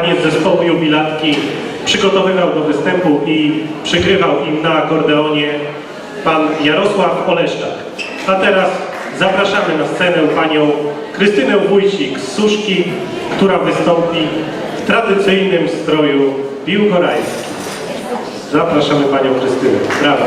paniec zespołu jubilatki przygotowywał do występu i przygrywał im na akordeonie pan Jarosław Oleszczak. A teraz zapraszamy na scenę panią Krystynę Wójcik z Suszki, która wystąpi w tradycyjnym stroju biłgorajskim. Zapraszamy panią Krystynę. Brawa.